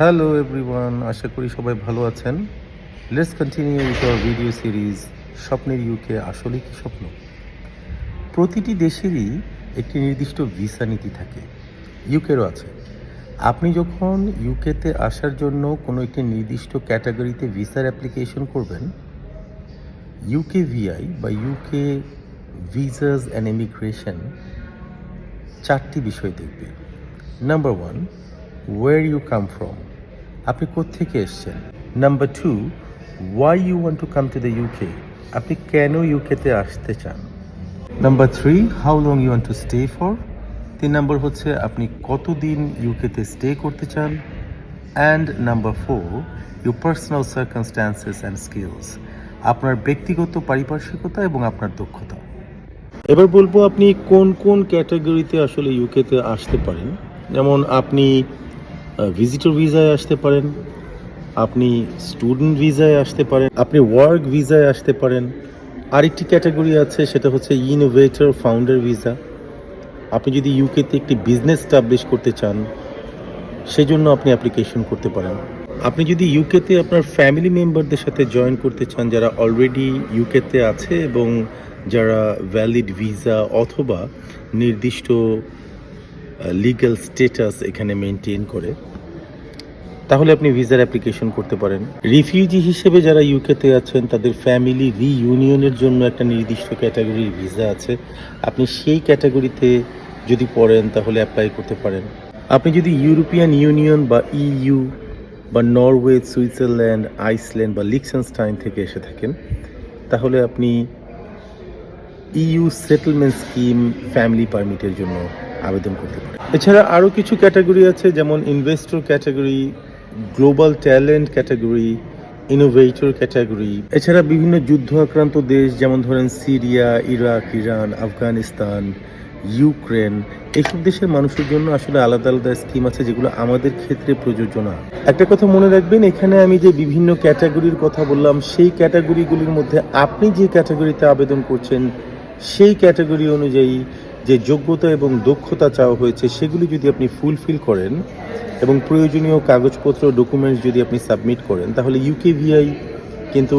Hello everyone আশা করি সবাই ভালো আছেন। Let's continue with our video series স্বপ্নের ইউকে আসলে কি স্বপ্ন? প্রতিটি দেশেরই একটি নির্দিষ্ট ভিসা নীতি থাকে। ইউকেরও আছে। আপনি যখন ইউকেতে আসার জন্য কোনো একটি নির্দিষ্ট ক্যাটাগরিতে ভিসার অ্যাপ্লিকেশন করবেন ইউকে ভিআই বা ইউকে ভিসাস অ্যান্ড ইমিগ্রেশন চারটি বিষয় দেখবে। Number one where you come from আপনি কোত্থেকে এসছেন? Number two why you want to come to the UK আপনি কেন ইউকেতে আসতে চান? Number three how long you want to stay for তিন নম্বর হচ্ছে, আপনি কতদিন ইউকেতে স্টে করতে চান? And number four you personal circumstances and skills আপনার ব্যক্তিগত পারিপার্শ্বিকতা এবং আপনার দক্ষতা। এবার বলব, আপনি কোন কোন ক্যাটাগরিতে আসলে ইউকেতে আসতে পারেন? যেমন, আপনি ভিজিটর ভিসায় আসতে পারেন, আপনি স্টুডেন্ট ভিসায় আসতে পারেন, আপনি ওয়ার্ক ভিসায় আসতে পারেন। আরেকটি ক্যাটাগরি আছে, সেটা হচ্ছে ইনোভেটর ফাউন্ডার ভিসা আপনি যদি ইউকেতে একটি বিজনেস স্টাবলিশ করতে চান, সেজন্য আপনি অ্যাপ্লিকেশন করতে পারেন। আপনি যদি ইউকেতে আপনার ফ্যামিলি মেম্বারদের সাথে জয়েন করতে চান, যারা অলরেডি ইউকেতে আছে এবং যারা ভ্যালিড ভিসা অথবা নির্দিষ্ট লিগ্যাল স্টেটাস এখানে মেনটেন করে তাহলে আপনি ভিসার অ্যাপ্লিকেশন করতে পারেন। রিফিউজি হিসেবে যারা ইউকেতে আছেন, তাদের ফ্যামিলি রিইউনিয়নের জন্য একটা নির্দিষ্ট ক্যাটাগরির ভিসা আছে। আপনি সেই ক্যাটাগরিতে যদি পড়েন, তাহলে অ্যাপ্লাই করতে পারেন। আপনি যদি ইউরোপিয়ান ইউনিয়ন বা ইইউ বা নরওয়ে, সুইজারল্যান্ড, আইসল্যান্ড বা লিক্সেনস্টাইন থেকে এসে থাকেন, তাহলে আপনি ইইউ সেটেলমেন্ট স্কিম ফ্যামিলি পারমিটের জন্য আবেদন করতে পারেন। এছাড়া আরও কিছু ক্যাটাগরি আছে, যেমন investor category global talent category innovator category এছাড়া বিভিন্ন যুদ্ধ আক্রান্ত দেশ যেমন ধরেন Syria, Iraq, Iran, Afghanistan, Ukraine এইসব দেশের মানুষের জন্য আসলে আলাদা আলাদা স্কিম আছে যেগুলো আমাদের ক্ষেত্রে প্রযোজ্য না। একটা কথা মনে রাখবেন, এখানে আমি যে বিভিন্ন ক্যাটাগরির কথা বললাম, সেই ক্যাটাগরিগুলির মধ্যে আপনি যে ক্যাটাগরিতে আবেদন করছেন, সেই ক্যাটাগরি অনুযায়ী যে যোগ্যতা এবং দক্ষতা চাওয়া হয়েছে, সেগুলি যদি আপনি ফুলফিল করেন এবং প্রয়োজনীয় কাগজপত্র ডকুমেন্টস যদি আপনি সাবমিট করেন, তাহলে ইউকেভিআই কিন্তু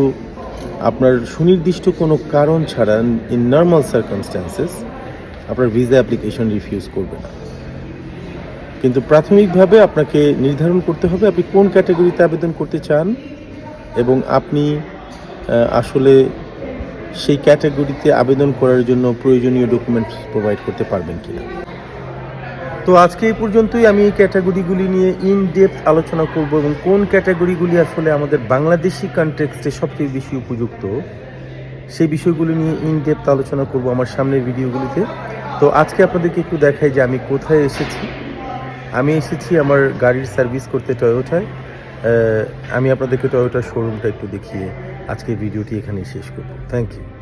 আপনার সুনির্দিষ্ট কোনো কারণ ছাড়া ইন নর্মাল সার্কামস্ট্যান্সেস আপনার ভিসা অ্যাপ্লিকেশন রিফিউজ করবে না। কিন্তু প্রাথমিকভাবে আপনাকে নির্ধারণ করতে হবে আপনি কোন ক্যাটাগরিতে আবেদন করতে চান এবং আপনি আসলে সেই ক্যাটাগরিতে আবেদন করার জন্য প্রয়োজনীয় ডকুমেন্টস প্রোভাইড করতে পারবেন কিনা। তো আজকে এই পর্যন্তই আমি এই ক্যাটাগরিগুলি নিয়ে ইন ডেপথ আলোচনা করব এবং কোন ক্যাটাগরিগুলি আসলে আমাদের বাংলাদেশি কনটেক্সটে সবচেয়ে বেশি উপযুক্ত, সেই বিষয়গুলি নিয়ে ইন ডেপথ আলোচনা করব আমার সামনের ভিডিওগুলিতে। তো আজকে আপনাদেরকে একটু দেখাই যে আমি কোথায় এসেছি। আমি এসেছি আমার গাড়ির সার্ভিস করতে টয়োটায় আমি আপনাদেরকে টয়োটার শোরুমটা একটু দেখিয়ে আজকে ভিডিওটি এখানেই শেষ করব। Thank you